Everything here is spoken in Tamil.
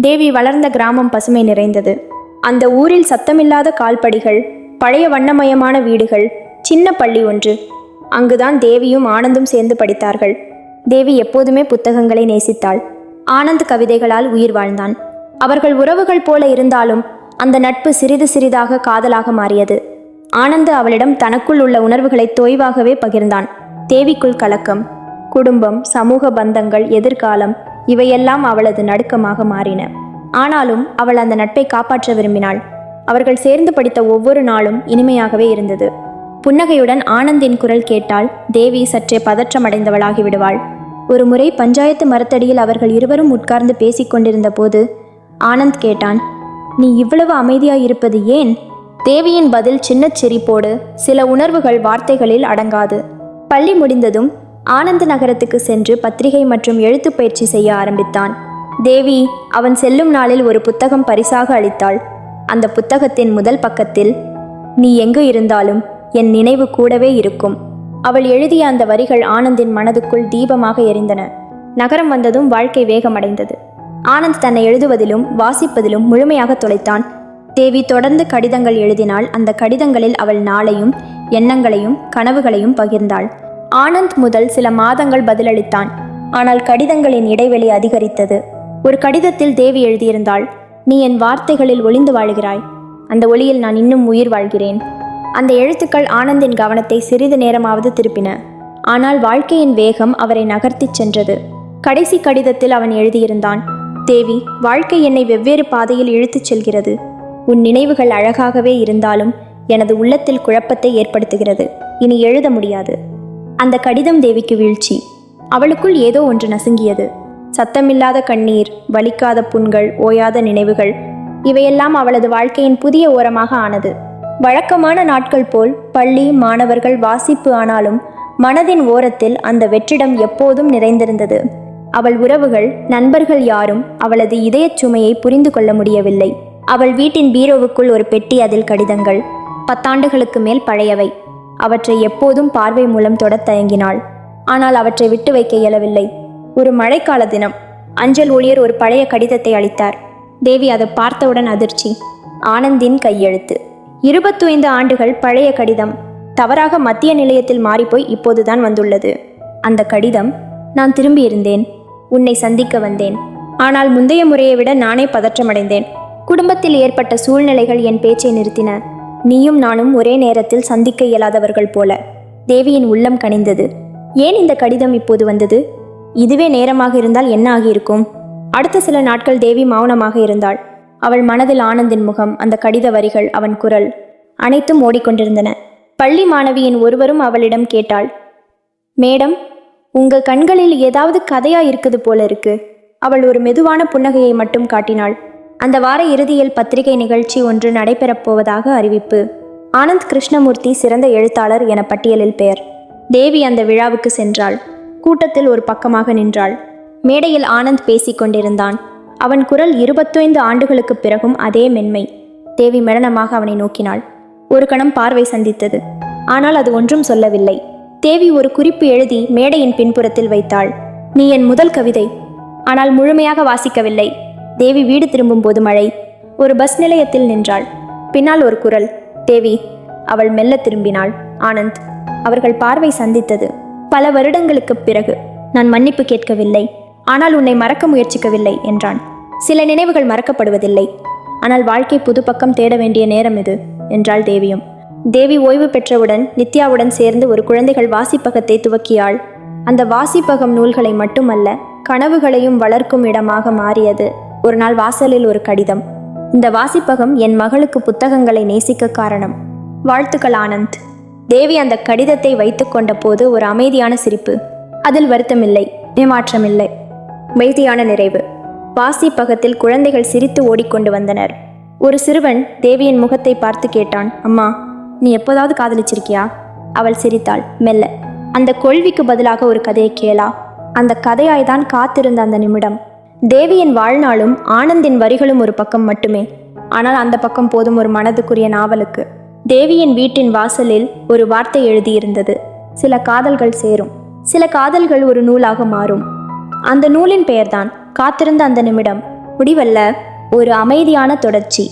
தேவி வளர்ந்த கிராமம் பசுமை நிறைந்தது. அந்த ஊரில் சத்தமில்லாத கால்படிகள் பழைய வண்ணமயமான வீடுகள் சின்ன பள்ளி ஒன்று. அங்குதான் தேவியும் ஆனந்தும் சேர்ந்து படித்தார்கள். தேவி எப்போதுமே புத்தகங்களை நேசித்தாள். ஆனந்த் கவிதைகளால் உயிர் வாழ்ந்தான். அவர்கள் உறவுகள் போல இருந்தாலும் அந்த நட்பு சிறிது சிறிதாக காதலாக மாறியது. ஆனந்த் அவளிடம் தனக்குள் உள்ள உணர்வுகளை தொய்வாகவே பகிர்ந்தான். தேவிக்குள் கலக்கம் குடும்பம் சமூக பந்தங்கள் எதிர்காலம் இவையெல்லாம் அவளது நடுக்கமாக மாறின. ஆனாலும் அவள் அந்த நட்பை காப்பாற்ற விரும்பினாள். அவர்கள் சேர்ந்து படித்த ஒவ்வொரு நாளும் இனிமையாகவே இருந்தது. புன்னகையுடன் ஆனந்தின் குரல் கேட்டால் தேவி சற்றே பதற்றமடைந்தவளாகி விடுவாள். ஒரு முறை பஞ்சாயத்து மரத்தடியில் அவர்கள் இருவரும் உட்கார்ந்து பேசிக்கொண்டிருந்த போது ஆனந்த் கேட்டான் நீ இவ்வளவு அமைதியாயிருப்பது ஏன்? தேவியின் பதில் சின்னச் சிரிப்போடு சில உணர்வுகள் வார்த்தைகளில் அடங்காது. பள்ளி முடிந்ததும் ஆனந்த நகரத்துக்கு சென்று பத்திரிகை மற்றும் எழுத்துப் பயிற்சி செய்ய ஆரம்பித்தான். தேவி அவன் செல்லும் நாளில் ஒரு புத்தகம் பரிசாக அளித்தாள். அந்த புத்தகத்தின் முதல் பக்கத்தில் நீ எங்கு இருந்தாலும் என் நினைவு கூடவே இருக்கும் அவள் எழுதிய அந்த வரிகள் ஆனந்தின் மனதுக்குள் தீபமாக எரிந்தன. நகரம் வந்ததும் வாழ்க்கை வேகமடைந்தது. ஆனந்த் தன்னை எழுதுவதிலும் வாசிப்பதிலும் முழுமையாக தொலைத்தான். தேவி தொடர்ந்து கடிதங்கள் எழுதினால் அந்த கடிதங்களில் அவள் நாளையும் எண்ணங்களையும் கனவுகளையும் பகிர்ந்தாள். ஆனந்த் முதல் சில மாதங்கள் பதிலளித்தான். ஆனால் கடிதங்களின் இடைவெளி அதிகரித்தது. ஒரு கடிதத்தில் தேவி எழுதியிருந்தாள் நீ என் வார்த்தைகளில் ஒளிந்து வாழ்கிறாய். அந்த ஒளியில் நான் இன்னும் உயிர் வாழ்கிறேன். அந்த எழுத்துக்கள் ஆனந்தின் கவனத்தை சிறிது நேரமாவது திருப்பின. ஆனால் வாழ்க்கையின் வேகம் அவரை நகர்த்திச் சென்றது. கடைசி கடிதத்தில் அவன் எழுதியிருந்தான் தேவி வாழ்க்கை என்னை வெவ்வேறு பாதையில் இழுத்துச் செல்கிறது. உன் நினைவுகள் அழகாகவே இருந்தாலும் எனது உள்ளத்தில் குழப்பத்தை ஏற்படுத்துகிறது. இனி எழுத முடியாது. அந்த கடிதம் தேவிக்கு வீழ்ச்சி. அவளுக்குள் ஏதோ ஒன்று நசுங்கியது. சத்தமில்லாத கண்ணீர் வலிக்காத புண்கள் ஓயாத நினைவுகள் இவையெல்லாம் அவளது வாழ்க்கையின் புதிய ஓரமாக ஆனது. வழக்கமான நாட்கள் போல் பள்ளி மாணவர்கள் வாசிப்பு ஆனாலும் மனதின் ஓரத்தில் அந்த வெற்றிடம் எப்போதும் நிறைந்திருந்தது. அவள் உறவுகள் நண்பர்கள் யாரும் அவளது இதயச் சுமையை புரிந்து கொள்ள முடியவில்லை. அவள் வீட்டின் பீரோவுக்குள் ஒரு பெட்டி அதில் கடிதங்கள். பத்தாண்டுகளுக்கு மேல் பழையவை. அவற்றை எப்போதும் பார்வை மூலம் தொடத் தயங்கினாள். ஆனால் அவற்றை விட்டு வைக்க இயலவில்லை. ஒரு மழைக்கால தினம் அஞ்சல் ஊழியர் ஒரு பழைய கடிதத்தை அளித்தார். தேவி அதை பார்த்தவுடன் அதிர்ச்சி. ஆனந்தின் கையெழுத்து. இருபத்தைந்து ஆண்டுகள் பழைய கடிதம். தவறாக மத்திய நிலையத்தில் மாறிப்போய் இப்போதுதான் வந்துள்ளது. அந்த கடிதம் நான் திரும்பியிருந்தேன். உன்னை சந்திக்க வந்தேன். ஆனால் முந்தைய முறையை விட நானே பதற்றமடைந்தேன். குடும்பத்தில் ஏற்பட்ட சூழ்நிலைகள் என் பேச்சை நிறுத்தின. நீயும் நானும் ஒரே நேரத்தில் சந்திக்க இயலாதவர்கள் போல. தேவியின் உள்ளம் கனிந்தது. ஏன் இந்த கடிதம் இப்போது வந்தது? இதுவே நேரமாக இருந்தால் என்ன ஆகியிருக்கும்? அடுத்த சில நாட்கள் தேவி மௌனமாக இருந்தாள். அவள் மனதில் ஆனந்தின் முகம் அந்த கடித வரிகள் அவன் குரல் அனைத்தும் ஓடிக்கொண்டிருந்தன. பள்ளி மாணவியின் ஒருவரும் அவளிடம் கேட்டாள் மேடம் உங்கள் கண்களில் ஏதாவது கதையா இருக்குது போல இருக்கு. அவள் ஒரு மெதுவான புன்னகையை மட்டும் காட்டினாள். அந்த வார இறுதியில் பத்திரிகை நிகழ்ச்சி ஒன்று நடைபெறப்போவதாக அறிவிப்பு. ஆனந்த் கிருஷ்ணமூர்த்தி சிறந்த எழுத்தாளர் என பட்டியலில் பெயர். தேவி அந்த விழாவுக்கு சென்றாள். கூட்டத்தில் ஒரு பக்கமாக நின்றாள். மேடையில் ஆனந்த் பேசிக் கொண்டிருந்தான். அவன் குரல் இருபத்தைந்து ஆண்டுகளுக்குப் பிறகும் அதே மென்மை. தேவி மெளனமாக அவனை நோக்கினாள். ஒரு கணம் பார்வை சந்தித்தது. ஆனால் அது ஒன்றும் சொல்லவில்லை. தேவி ஒரு குறிப்பு எழுதி மேடையின் பின்புறத்தில் வைத்தாள். நீ என் முதல் கவிதை. ஆனால் முழுமையாக வாசிக்கவில்லை. தேவி வீடு திரும்பும் போது மழை. ஒரு பஸ் நிலையத்தில் நின்றாள். பின்னால் ஒரு குரல் தேவி அவள் மெல்ல திரும்பினாள். ஆனந்த் அவர்கள் பார்வை சந்தித்தது. பல வருடங்களுக்குப் பிறகு. நான் மன்னிப்பு கேட்கவில்லை. ஆனால் உன்னை மறக்க முயற்சிக்கவில்லை என்றான். சில நினைவுகள் மறக்கப்படுவதில்லை. ஆனால் வாழ்க்கை புது பக்கம் தேட வேண்டிய நேரம் இது என்றாள் தேவியும். தேவி ஓய்வு பெற்றவுடன் நித்யாவுடன் சேர்ந்து ஒரு குழந்தைகள் வாசிப்பகத்தை துவக்கியாள். அந்த வாசிப்பகம் நூல்களை மட்டுமல்ல கனவுகளையும் வளர்க்கும் இடமாக மாறியது. ஒரு நாள் வாசலில் ஒரு கடிதம். இந்த வாசிப்பகம் என் மகளுக்கு புத்தகங்களை நேசிக்க காரணம். வாழ்த்துக்கள் ஆனந்த். தேவி அந்த கடிதத்தை வைத்துக்கொண்ட போது ஒரு அமைதியான சிரிப்பு. அதில் வருத்தமில்லை ஏமாற்றமில்லை. மெய்தியான நிறைவு. வாசிப்பகத்தில் குழந்தைகள் சிரித்து ஓடிக்கொண்டு வந்தனர். ஒரு சிறுவன் தேவியின் முகத்தை பார்த்து கேட்டான் அம்மா நீ எப்போதாவது காதலிச்சிருக்கியா? அவள் சிரித்தாள் மெல்ல. அந்த கொள்விக்கு பதிலாக ஒரு கதையை கேளா. அந்த கதையாய்தான் காத்திருந்த அந்த நிமிடம். தேவியின் வாழ்நாளும் ஆனந்தின் வரிகளும் ஒரு பக்கம் மட்டுமே. ஆனால் அந்த பக்கம் போதும் ஒரு மனதுக்குரிய நாவலுக்கு. தேவியின் வீட்டின் வாசலில் ஒரு வார்த்தை எழுதியிருந்தது. சில காதல்கள் சேரும். சில காதல்கள் ஒரு நூலாக மாறும். அந்த நூலின் பெயர்தான் காத்திருந்த அந்த நிமிடம். முடிவல்ல ஒரு அமைதியான தொடர்ச்சி.